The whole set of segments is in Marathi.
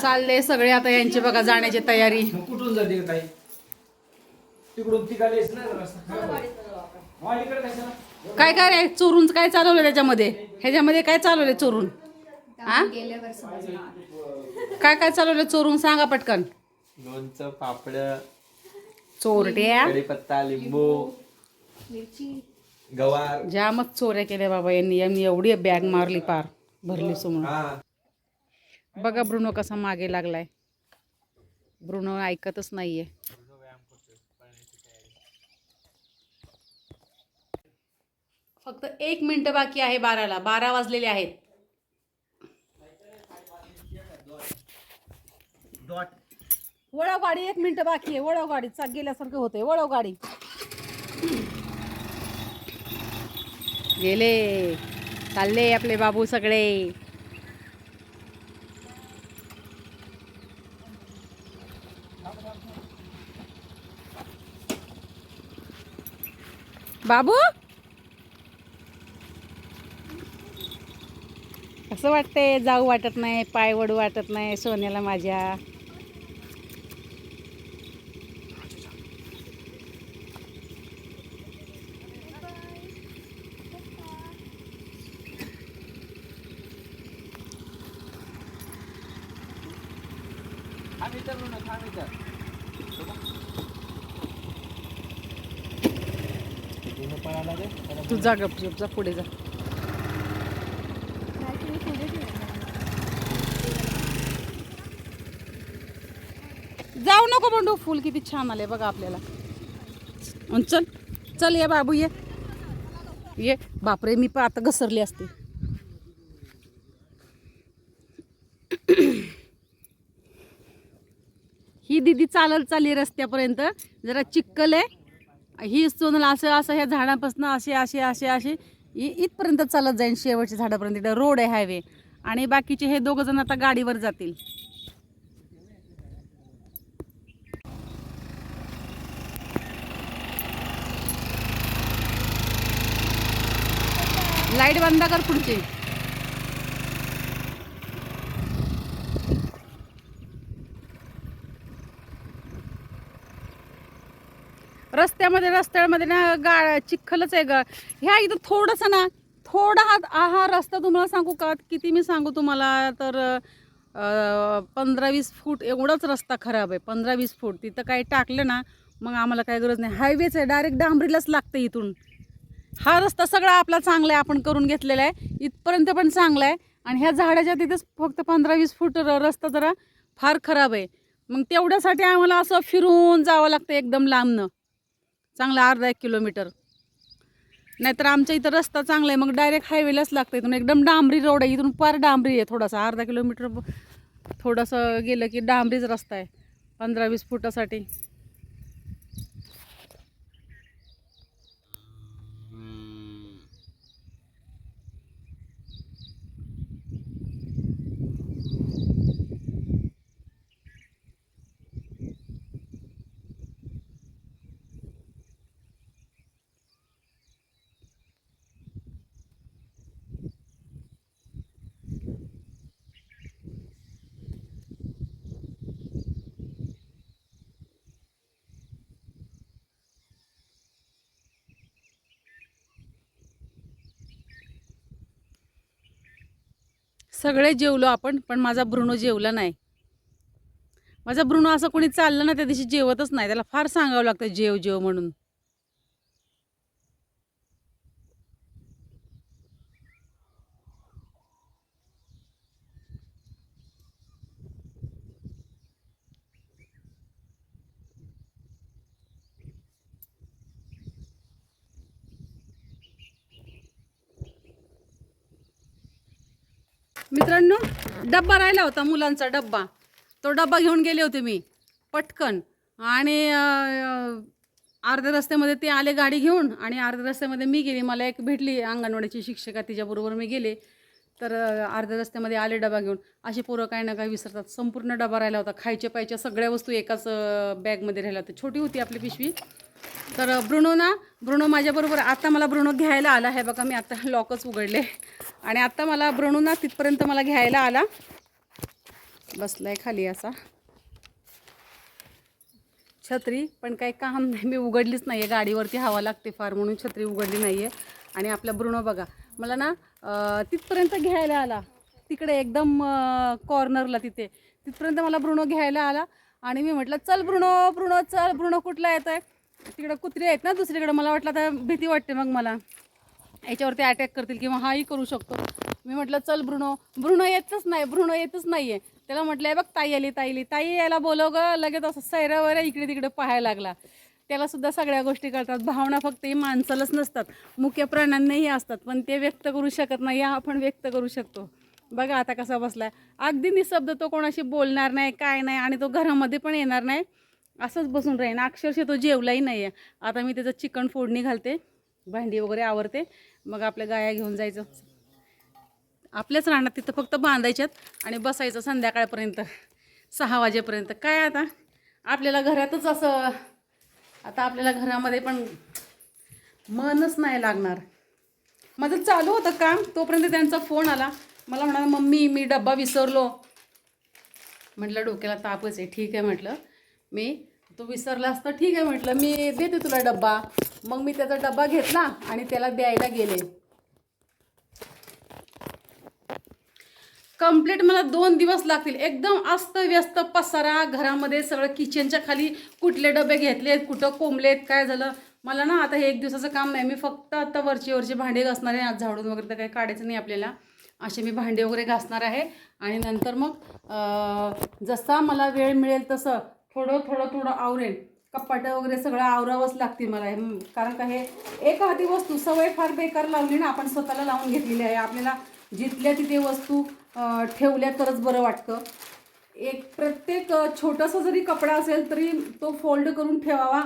चालले सगळे आता यांची बघा जाण्याची तयारी. मग कुठून जाते ताई? तिकडून तिघालेच ना रस्ता वाडीकडे कशाला? काय काय रे? चोरून काय चालवलं त्याच्यामध्ये? ह्याच्यामध्ये काय चालवलं चोरून? हा काय काय चालवलं चोरून? सांगा पटकन. लोणचं पापड चोरट्या. कढीपत्ता लिंबू मिरची. गवार. जामच चोऱ्या केल्या बाबा यांनी यांनी एवढी बॅग मारली पार. भरली समोर हा बघा ब्रुनो कसा मागे लागलाय. ब्रुनो ऐकतच नाहीये. फक्त एक मिनिट बाकी आहे बाराला. बारा वाजलेले आहेत. वळव गाडी एक मिनिट बाकी आहे. वळव गाडी चाक गेल्यासारखं होतंय. वळव गाडी. गेले. चालले आपले बाबू सगळे. बाबू? असं वाटतंय? जाऊ वाटत नाही पाय वडू वाटत नाही सोन्याला माझ्या. तू जा गपचूप जा पुढे जा. जाऊ नको बंडू फुल किती छान आले बघा आपल्याला. चल चल ये बाबू ये. ये बापरे मी पण आता घसरली असते. ही दिदी चालत चालली रस्त्यापर्यंत. जरा चिक्कल आहे. ही सोनल असं असं ह्या झाडापासून असे असे असे असे इथपर्यंत चालत जाईन शेवटच्या झाडापर्यंत. इथं रोड आहे हायवे आणि बाकीचे हे दोघं जण आता गाडीवर जातील. लाइट बंद कर पुढची. रस्त्यामध्ये रस्त्यामध्ये ना गा चिखलच आहे ग. ह्या इथं थोडंसं ना थोडा हा हा रस्ता तुम्हाला सांगू का? किती मी सांगू तुम्हाला? तर पंधरा वीस फूट एवढाच रस्ता खराब आहे. पंधरा वीस फूट. तिथं काही टाकलं ना मग आम्हाला काही गरज नाही. हायवेच आहे डायरेक्ट डांबरीलाच लागतं इथून. हा रस्ता सगळा आपला चांगला आहे आपण करून घेतलेला आहे. इथपर्यंत पण चांगला आहे. आणि ह्या झाडाच्या तिथेच फक्त पंधरा वीस फूट र- रस्ता जरा फार खराब आहे. मग तेवढ्यासाठी आम्हाला असं फिरून जावं लागतं एकदम लांबनं. चांगला अर्धा एक किलोमीटर. नाहीतर आमच्या इथं रस्ता चांगला आहे मग डायरेक्ट हायवेलाच लागतं इथून. एकदम डांबरी रोड आहे इथून फार डांबरी आहे थोडासा. अर्धा किलोमीटर थोडंसं गेलं की डांबरीच रस्ता आहे पंधरा वीस फुटासाठी. सगळे जेवलो आपण पण माझा ब्रुनो जेवला नाही. माझा ब्रुनो असं कोणी चाललं ना त्या दिवशी जेवतच नाही. त्याला फार सांगावं लागतं जेव जेव म्हणून. मित्रांनो डब्बा राहिला होता मुलांचा डब्बा. तो डब्बा घेऊन गेले होते मी पटकन. आणि अर्ध्या रस्त्यामध्ये ते आले गाडी घेऊन आणि अर्ध्या रस्त्यामध्ये मी गेली. मला एक भेटली अंगणवाडीची शिक्षिका तिच्याबरोबर मी गेले. तर अर्ध्या रस्त्यामध्ये आले डबा घेऊन. असे पोरं काय ना काही विसरतात. संपूर्ण डबा राहिला होता. खायच्या पायच्या सगळ्या वस्तू एकाच बॅगमध्ये राहिल्या होत्या. छोटी होती आपली पिशवी. तर ब्रुणो ना ब्रुणो माझ्याबरोबर आता मला ब्रुणो घ्यायला आला. आहे बघा मी आता लॉकच उघडले. आणि आत्ता मला ब्रुणो ना तिथपर्यंत मला घ्यायला आला. बसलाय खाली असा. छत्री पण काही काम नाही. मी उघडलीच नाही आहे गाडीवरती हवा लागते फार म्हणून छत्री उघडली नाही आहे आणि आपला ब्रुणो बघा. मला ना तिथपर्यंत घ्यायला आला. तिकडे एकदम कॉर्नरला तिथे. तिथपर्यंत मला ब्रुणो घ्यायला आला आणि मी म्हटलं चल ब्रुणो ब्रुणो चल ब्रुणो कुठला येत आहे तिकडं कुत्रे आहेत ना दुसरीकडे. मला वाटलं आता भीती वाटते मग मला. याच्यावरती अटॅक करतील किंवा हाही करू शकतो. मी म्हटलं चल ब्रुणो ब्रुणो येतच नाही ब्रुणो येतच नाही आहे त्याला म्हटलं बघ ताई आली ताई आली. ताई यायला बोलव ग. लगेच असं सैरावर इकडे तिकडे पाहायला लागला. त्याला सुद्धा सगळ्या गोष्टी कळतात. भावना फक्त ही माणसालाच नसतात. मुख्य प्राण्यांनाही असतात. पण ते व्यक्त करू शकत नाही या आपण व्यक्त करू शकतो. बघा आता कसा बसलाय. अगदी निशब्द तो कोणाशी बोलणार नाही काय नाही आणि तो घरामध्ये पण येणार नाही. असंच बसून राहीन. अक्षरशः तो जेवलाही नाही आहे आता मी त्याचं चिकन फोडणी घालते. भांडी वगैरे आवरते. मग आपल्या गाया घेऊन जायचं. आपल्याच राहणार तिथं फक्त बांधायच्यात आणि बसायचं संध्याकाळपर्यंत. सहा वाजेपर्यंत. काय आता? आपल्याला घरातच असं आता आपल्याला घरामध्ये पण मनच नाही लागणार. माझं चालू होतं काम तोपर्यंत त्यांचा फोन आला. मला म्हणाला मम्मी मी डब्बा विसरलो. म्हटलं डोक्याला तापच आहे. ठीक आहे म्हटलं. मी तू विसरला असतं ठीक आहे म्हटलं. मी देते तुला डब्बा. मग मी त्याचा डब्बा घेतला आणि त्याला द्यायला गेले. कंप्लीट मला दोन दिवस लागतील. एकदम अस्तव्यस्त पसारा घरामध्ये सगळं किचनच्या खाली कुठले डबे घेतलेत कुठं कोंबलेत काय झालं? मला ना आता हे एक दिवसाचं काम नाही. मी फक्त आता वरची वरची भांडे घासणार आहे. आज झाडून वगैरे तर काही काढायचं नाही आपल्याला. असे मी भांडे वगैरे घासणार आहे. आणि नंतर मग जसा मला वेळ मिळेल तसं थोडं थोडं थोडं आवरेल. कपाटं वगैरे सगळं आवरावंच लागतील मला. हे कारण का हे एक हाती वस्तू सवय फार बेकार लावली ना आपण स्वतःला लावून घेतलेली आहे. आपल्याला जिथल्या तिथे वस्तू ठेवल्या तरच बरं वाटतं. एक प्रत्येक छोटंसं छोटासा जरी कपडा असेल तरी तो फोल्ड करून ठेवावा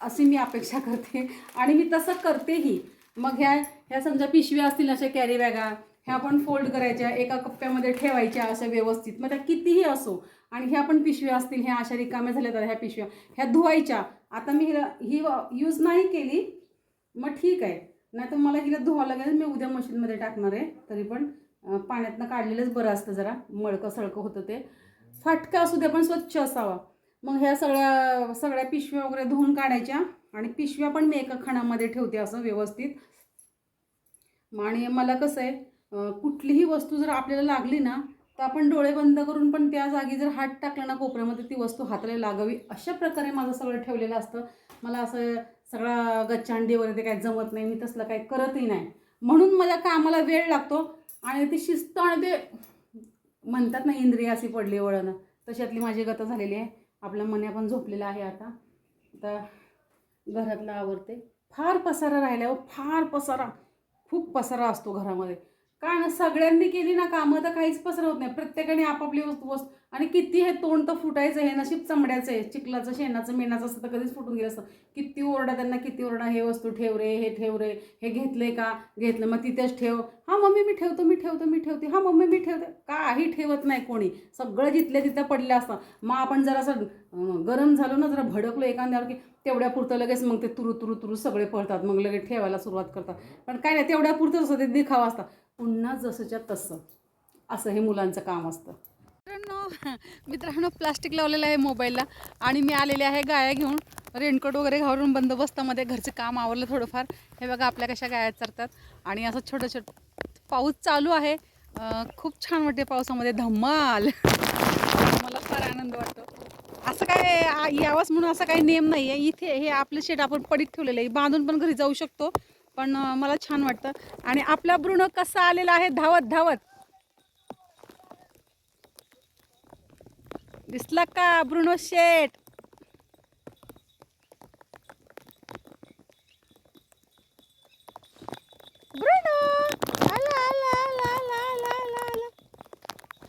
अशी मी अपेक्षा करते. आणि मी तसं करतेही. मग ह्या ह्या समजा पिशव्या असतील अशा कॅरी बॅगा ह्या आपण फोल्ड करायच्या एका कप्प्यामध्ये ठेवायच्या अशा व्यवस्थित. मग त्या कितीही असो आणि ह्या पण पिशव्या असतील ह्या अशा रिकाम्या झाल्या तर ह्या पिशव्या. ह्या धुवायच्या. आता मी ही यूज नाही केली मग ठीक आहे. नाही तर मला हिला धुवा लागेल मी उद्या मशीनमध्ये टाकणार आहे. तरी पण पाण्यातनं काढलेलंच बरं असतं जरा. मळकं सळकं होतं ते. फाटका असू द्या पण स्वच्छ असावा. मग ह्या सगळ्या सगळ्या पिशव्या वगैरे धुवून काढायच्या. आणि पिशव्या पण मी एका खणामध्ये ठेवते असं व्यवस्थित. आणि मला कसं आहे कुठलीही वस्तू जर आपल्याला लागली ना तर आपण डोळे बंद करून पण त्या जागी जर हात टाकला ना कोपऱ्यामध्ये ती वस्तू हाताला लागावी अशा प्रकारे माझं सगळं ठेवलेलं असतं. मला असं सगळा गच्चांडी वगैरे ते काही जमत नाही मी तसलं काही करतही नाही. म्हणून मला कामाला वेळ लागतो आणि ती शिस्त आणि ते म्हणतात ना इंद्रिय अशी पडली वळण. तशातली माझी गत झालेली आहे. आपल्या मने पण झोपलेलं आहे आता. आता घरातलं आवडते फार पसारा राहिला हो, फार पसारा. खूप पसारा असतो घरामध्ये. कारण सगळ्यांनी केली ना कामं तर काहीच पसरवत होत नाही. प्रत्येकाने आपापली वस्तू वस्तू आणि किती हे तोंड तर फुटायचं हे नशीब चमड्याचं आहे. चिखलाचं शेणाचं मेणाचं असतं तर कधीच फुटून गेलं असतं. किती ओरडा त्यांना किती ओरडा हे वस्तू ठेव रे हे ठेव रे हे घेतले का? घेतलं मग तिथेच ठेव. हां मम्मी मी ठेवतो मी ठेवतो मी ठेवते. हां मम्मी मी ठेवते. काही ठेवत नाही कोणी. सगळं जिथल्या तिथं पडलं असतं. मग आपण जरा असं गरम झालो ना जरा भडकलो एखाद्यावर की तेवढ्या पुरतं लगेच मग ते तुरु तुरु तुरु सगळे पळतात. मग लगेच ठेवायला सुरुवात करतात. पण काय नाही तेवढ्या पुरतं असतं. ते दिखावा असतं. पुन्हा जसंच्या तसं. असं हे मुलांचं काम असतं. मित्रांनो मित्रांनो प्लास्टिक लावलेलं आहे मोबाईलला आणि मी आलेले आहे गाया घेऊन. रेनकोट वगैरे घालून बंदोबस्तामध्ये घरचं काम आवरलं थोडंफार. हे बघा आपल्या कशा गाया चरतात. आणि असं छोटं छोटं पाऊस चालू आहे. खूप छान वाटते पावसामध्ये. धम्माल. मला फार आनंद वाटतो. असं काय यावंच म्हणून असं काही नेम नाही आहे इथे हे आपलं शेट आपण पडीत ठेवलेलं आहे. बांधून पण घरी जाऊ शकतो. पण मला छान वाटतं. आणि आपला ब्रुण कसा आलेला आहे? धावत धावत. दिसला का ब्रुनो शेट ब्रुनो! आला आला आला आला आला आला आला.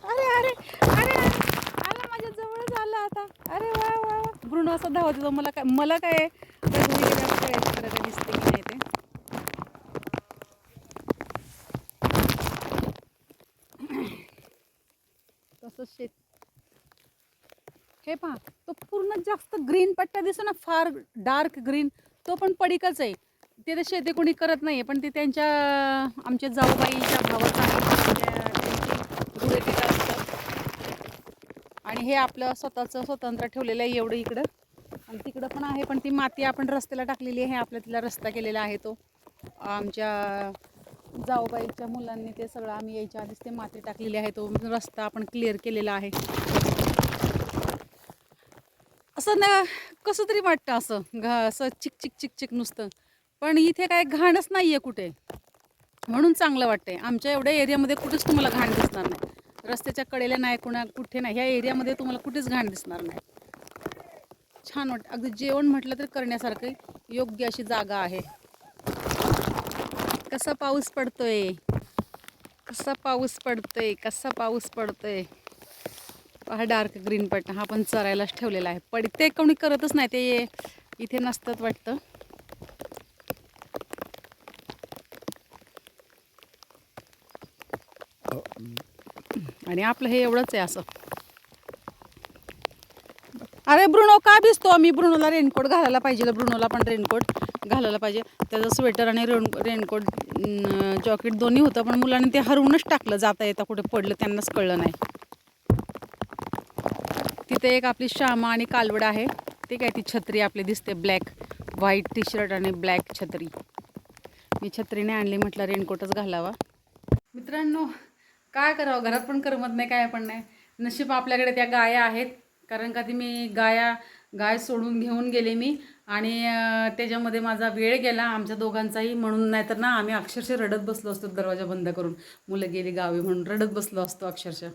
अरे अरे अरे आला माझ्या जवळच आला आता. अरे वा वा वा. ब्रुनो असा धावत होतो. मला काय मला काय दिसते की नाही ते? तसंच शेत हे पहा तो पूर्ण जास्त ग्रीन पट्टा दिसतो ना फार डार्क ग्रीन तो पण पडिकच आहे. ते तर शेती कोणी करत नाही पण ते त्यांच्या आमच्या जाऊबाईच्या भावाचा आणि हे आपलं स्वतःचं स्वतंत्र ठेवलेलं आहे एवढं इकडं. आणि तिकडं पण आहे पण ती माती आपण रस्त्याला टाकलेली आहे आपल्या तिला रस्ता केलेला आहे तो. आमच्या जाऊबाईच्या मुलांनी ते सगळं आम्ही यायच्या आधीच ते माती टाकलेली आहे तो रस्ता आपण क्लिअर केलेला आहे. असं ना कसं तरी वाटतं असं घा असं चिक चिक चिक चिक नुसतं. पण इथे काय घाणच नाही आहे कुठे. म्हणून चांगलं वाटतंय. आमच्या एवढ्या एरियामध्ये कुठेच तुम्हाला घाण दिसणार नाही. रस्त्याच्या कडेला नाही कुणा कुठे नाही ह्या एरियामध्ये तुम्हाला कुठेच घाण दिसणार नाही. छान वाटतं अगदी जेवण म्हटलं तर करण्यासारखं योग्य अशी जागा आहे. कसा पाऊस पडतोय? कसा पाऊस पडतोय? कसा पाऊस पडतोय? हा डार्क ग्रीन पट्टा हा पण चरायलाच ठेवलेला आहे. पण ते कोणी करतच नाही ते इथे नसतात वाटतं. आणि आपलं हे एवढंच आहे असं. अरे ब्रुनो का भिजतो मी ब्रुनोला रेनकोट घालायला पाहिजे. ब्रुनोला पण रेनकोट घालायला पाहिजे. त्याचं स्वेटर आणि रेन रेनकोट जॉकेट दोन्ही होतं पण मुलांनी ते हरवूनच टाकलं. जाता येता कुठे पडलं त्यांनाच कळलं नाही. तिथे एक आपली श्यामा आणि कालवड आहे. ते काय ती छत्री आपली दिसते ब्लॅक व्हाईट टी शर्ट आणि ब्लॅक छत्री. मी छत्रीने आणली म्हटलं रेनकोटच घालावा. मित्रांनो काय करावं? घरात पण करमत नाही काय पण नाही. नशीब आपल्याकडे त्या गाया आहेत. कारण का ती मी गाया गाय सोडून घेऊन गेले मी. आणि त्याच्यामध्ये माझा वेळ गेला. आमच्या दोघांचाही म्हणून नाहीतर ना आम्ही अक्षरशः रडत बसलो असतो दरवाजा बंद करून. मुलं गेली गावी म्हणून रडत बसलो असतो अक्षरशः.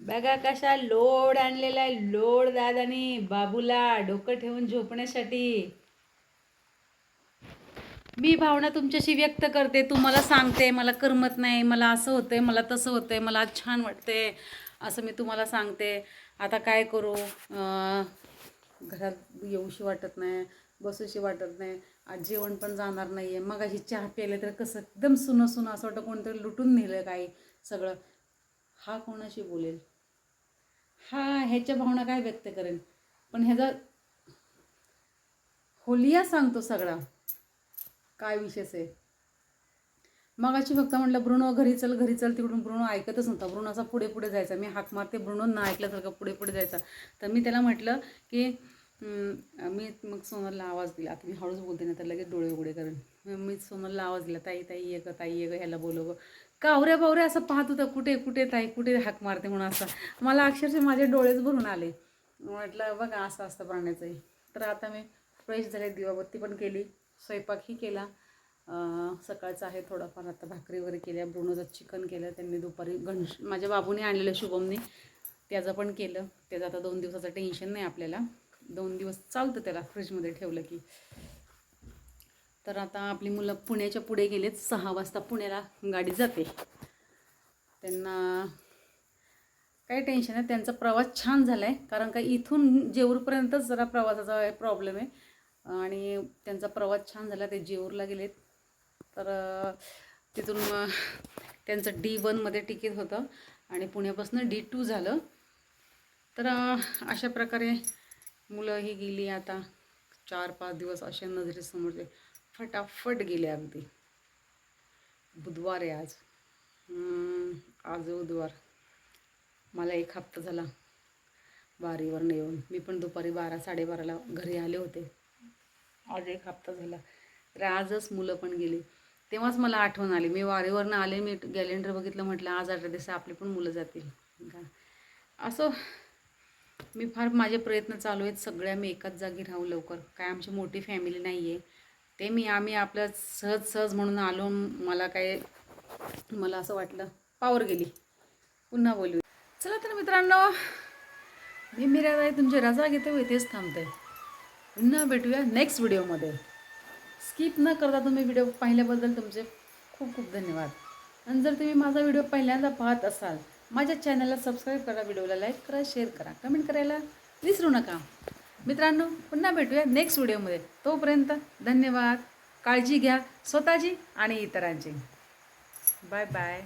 बघा कशा लोड आणलेला आहे. लोड दादानी बाबूला डोकं ठेवून झोपण्यासाठी. मी भावना तुमच्याशी व्यक्त करते. तुम्हाला सांगते मला करमत नाही मला असं होतंय मला तसं होतंय मला छान वाटते असं मी तुम्हाला सांगते. आता काय करू? घरात येऊशी वाटत नाही बसूशी वाटत नाही आज जेवण पण जाणार नाही आहे मग अशी चहा प्यायला तर कसं एकदम सुनं सुनं असं वाटतं कोणतरी लुटून नेलं काही सगळं. हा कोणाशी बोलेल? हा ह्याच्या भावना काय व्यक्त करेन? पण ह्याचा होलिया सांगतो सगळा. काय विशेष आहे? मग अशी फक्त म्हटलं ब्रुणो घरी चल घरी चल तिकडून ब्रुणो ऐकतच नव्हता. ब्रुनो असा पुढे पुढे जायचा. मी हाक मारते ब्रुणो ना ऐकल्यासारखं पुढे पुढे जायचा. तर मी त्याला म्हटलं की मी मग सोनलला आवाज दिला. आता मी हळूच बोलते ना तर लगेच डोळे उघडे करेन. मग मी सोनलला आवाज दिला ताई ताई ये ग ताई ये ग ह्याला बोलव ग. कावऱ्या बावऱ्या असं पाहत होतं कुठे कुठे ताई कुठे हाक मारते म्हणून असं. मला अक्षरशः माझे डोळेच भरून आले. म्हटलं बघा असं असतं प्राण्याचंही तर आता मी फ्रेश झाले दिवाबत्ती पण केली स्वयंपाकही केला. सकाळचं आहे थोडंफार आता भाकरी वगैरे केल्या ब्रुनोचं चिकन केलं त्यांनी दुपारी घनश माझ्या बाबूने आणलेलं शुभमने त्याचं पण केलं. त्याचं आता दोन दिवसाचं टेन्शन नाही आपल्याला. दोन दिवस चालतं त्याला फ्रीजमध्ये ठेवलं की. तर आता आपली मुलं पुण्याच्या पुढे गेलेत. सहा वाजता पुण्याला गाडी जाते. त्यांना काही टेन्शन नाही. त्यांचा प्रवास छान झाला आहे कारण का इथून जेऊरपर्यंतच जरा प्रवासाचा प्रॉब्लेम आहे. आणि त्यांचा प्रवास छान झाला. ते जेऊरला गेलेत. तर तिथून मग त्यांचं डी वनमध्ये तिकीट होतं. आणि पुण्यापासून डी टू झालं. तर अशा प्रकारे मुलं ही गेली आता. चार पाच दिवस अशा नजरेसमोरचे. फटाफट गेले अगदी. बुधवार आहे आज. आज बुधवार. मला एक हप्ता झाला. वारीवरनं येऊन. मी पण दुपारी बारा साडेबाराला घरी आले होते. आज एक हप्ता झाला. तर आजच मुलं पण गेली. तेव्हाच मला आठवण आली. मी वारीवरनं आले मी गॅलेंडर बघितलं म्हटलं आज अठरा दिवस आपली पण मुलं जातील. का? असं मी फार माझे प्रयत्न चालू आहेत. सगळ्या मी एकाच जागी राहू लवकर. काय आमची मोठी फॅमिली नाही आहे ते मी आम्ही आपल्या सहज सहज म्हणून आलो. मला काय मला असं वाटलं पावर गेली. पुन्हा बोलू चला तर मित्रांनो मी मीराबाई तुमची रजा घेते व इथेच थांबते. पुन्हा भेटूया नेक्स्ट व्हिडिओमध्ये स्किप न करता तुम्ही व्हिडिओ पाहिल्याबद्दल तुमचे खूप खूप धन्यवाद. आणि जर तुम्ही माझा व्हिडिओ पहिल्यांदा पाहत असाल माझ्या चॅनलला सबस्क्राईब करा व्हिडिओला लाईक करा शेअर करा कमेंट करायला विसरू नका. मित्रांनो पुन्हा भेटूया नेक्स्ट व्हिडिओमध्ये तोपर्यंत धन्यवाद. काळजी घ्या स्वतःची आणि इतरांची. Bye bye